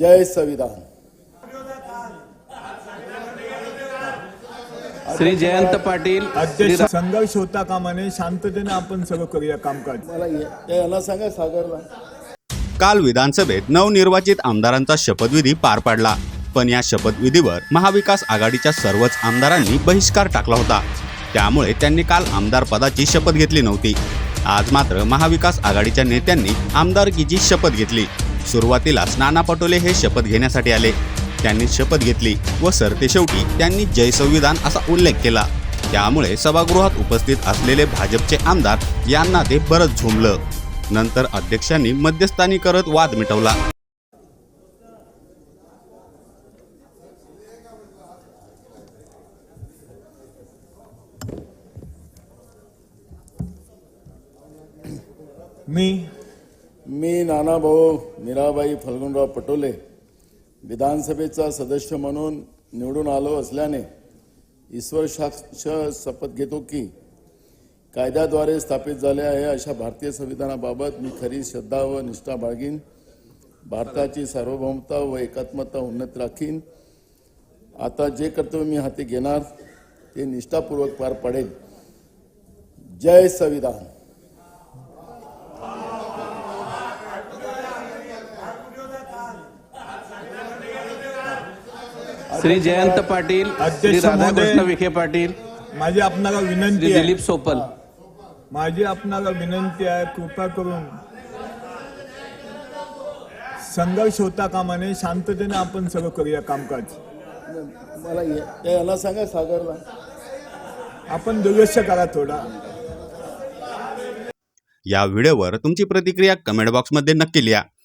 जय संविधान. श्री जयंत पाटील अध्यक्ष संघर्ष होता कामा नये शांततेने आपण सगळं करूया कामकाज. मला ये- त्या यांना सांगा सागरला. काल विधानसभेत नवनिर्वाचित आमदारांचा शपथविधी पार पडला. पण या शपथविधीवर महाविकास आघाडीच्या सर्वच आमदारांनी बहिष्कार टाकला होता. त्यामुळे त्यांनी काल आमदार पदाची शपथ घेतली नव्हती. आज मात्र महाविकास आघाडीच्या नेत्यांनी आमदारकीची शपथ घेतली. सुरुवातीलाच नाना पटोले हे शपथ घेण्यासाठी आले. त्यांनी शपथ घेतली व सरते शेवटी त्यांनी जय संविधान असा उल्लेख केला. त्यामुळे सभागृहात उपस्थित असलेले भाजपचे आमदार यांना ते बरंच झोंबलं नंतर अध्यक्षांनी मध्यस्थानी करत वाद मिटवला. मी मी नानाभाऊ मीराबाई फल्गुनराव पटोले विधानसभेचा सदस्य म्हणून निवडून आलो असल्याने ईश्वर साक्ष शपथ घेतो की कायद्याद्वारे स्थापित झाले आहे अशा भारतीय संविधानाबाबत मी खरी श्रद्धा व निष्ठा बाळगीन. भारताची सार्वभौमता व एकात्मता उन्नत राखीन. आता जे कर्तव्य मी हाती घेणार ते निष्ठापूर्वक पार पडेल जय संविधान. श्री जयंत पाटील श्री अध्यक्ष राधाकृष्ण. विखे पाटील माझी आपणाला विनंती आहे. दिलीप सोपल. माझी आपणाला विनंती आहे कृपा करून संघर्ष होता कामा नये शांततेने आपण सगळं करूया कामकाज. मला ये- त्या यांना सांगा सागरला. आपण दुर्लक्ष करा थोडा. या व्हिडिओवर तुमची प्रतिक्रिया कमेंट बॉक्समध्ये नक्की लिहा.